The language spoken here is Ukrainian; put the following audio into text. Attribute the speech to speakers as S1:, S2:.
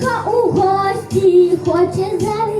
S1: Дочка у гості хоче завітати.